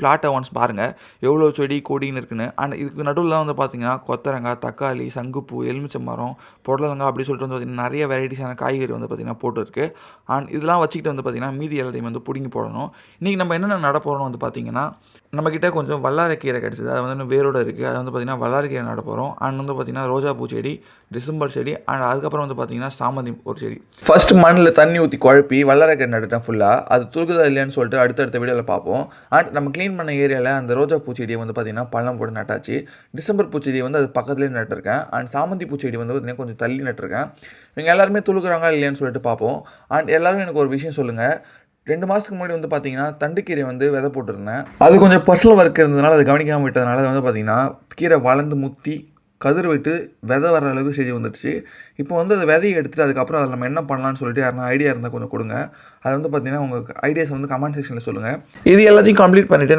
பிளாட்டை ஒன்ஸ் பாருங்கள் எவ்வளோ செடி கொடின்னு இருக்குன்னு. அண்ட் இதுக்கு நடுவில் வந்து பார்த்தீங்கன்னா கொத்தரங்காய் தக்காளி சங்குப்பூ எலுமிச்சை மரம் புடலங்காய் அப்படி சொல்லிட்டு வந்து பார்த்திங்கன்னா நிறைய வெரைட்டிஸான காய்கறி வந்து பார்த்தீங்கன்னா போட்டுருக்கு. அண்ட் இதெல்லாம் வச்சுக்கிட்டு வந்து பார்த்தீங்கன்னா மீதி எல்லாத்தையும் வந்து பிடுங்கி போடணும். இன்றைக்கி நம்ம என்னென்ன நட போகிறோம் வந்து பார்த்தீங்கன்னா நம்மக்கிட்ட கொஞ்சம் வல்லாரக்கீரை கிடச்சிது. அது வந்து வேரோடு இருக்குது அது வந்து பார்த்திங்கன்னா வல்லாரக்கீரை நட போகிறோம் அண்ட் வந்து பார்த்திங்கன்னா ரோஜா பூ செடி டிசம்பர் செடி அண்ட் அதுக்கப்புறம் வந்து பார்த்திங்கன்னா சாமந்தி ஒரு செடி. ஃபஸ்ட் மண்ணில் தண்ணி ஊற்றி குழப்பி வல்லாரக்கீரை நட்டுட்டேன் ஃபுல்லாக அது துருக்குதா இல்லையான்னு சொல்லிட்டு அடுத்தடுத்த வீடியோவில் பார்ப்போம் அண்ட் நம்ம க்ளீன் பண்ண ஏரியாவில் அந்த ரோஜா பூச்செடியை வந்து பார்த்திங்கன்னா பழம் போட்டு நட்டாச்சு. டிசம்பர் பூச்செடியை வந்து அது பக்கத்துலேயே நட்டிருக்கேன். அண்ட் சாமந்தி பூச்செடி வந்து பார்த்திங்கன்னா கொஞ்சம் தள்ளி நட்டிருக்கேன். இவங்க எல்லாருமே துளுக்குறாங்க இல்லையான்னு சொல்லிட்டு பார்ப்போம் அண்ட் எல்லோரும் எனக்கு ஒரு விஷயம் சொல்லுங்கள் ரெண்டு மாதத்துக்கு முன்னாடி வந்து பார்த்தீங்கன்னா தண்டுக்கீரை வந்து விதை போட்டிருந்தேன். அது கொஞ்சம் பர்சனல் ஒர்க் இருந்ததுனால அதை கவனிக்காமல் விட்டதுனால அது வந்து பார்த்தீங்கன்னா கீரை வளர்ந்து முத்தி கதிர் விட்டு விதை வர அளவுக்கு செஞ்சு வந்துடுச்சு. இப்போ வந்து அந்த விதையை எடுத்துட்டு அதுக்கப்புறம் அதில் நம்ம என்ன பண்ணலான்னு சொல்லிட்டு யாருன்னா ஐடியா இருந்தால் கொஞ்சம் கொடுங்க. அது வந்து பார்த்தீங்கன்னா உங்கள் ஐடியாஸ் வந்து கமெண்ட் செக்ஷனில் சொல்லுங்கள் இது எல்லாத்தையும் கம்ப்ளீட் பண்ணிவிட்டு நம்ம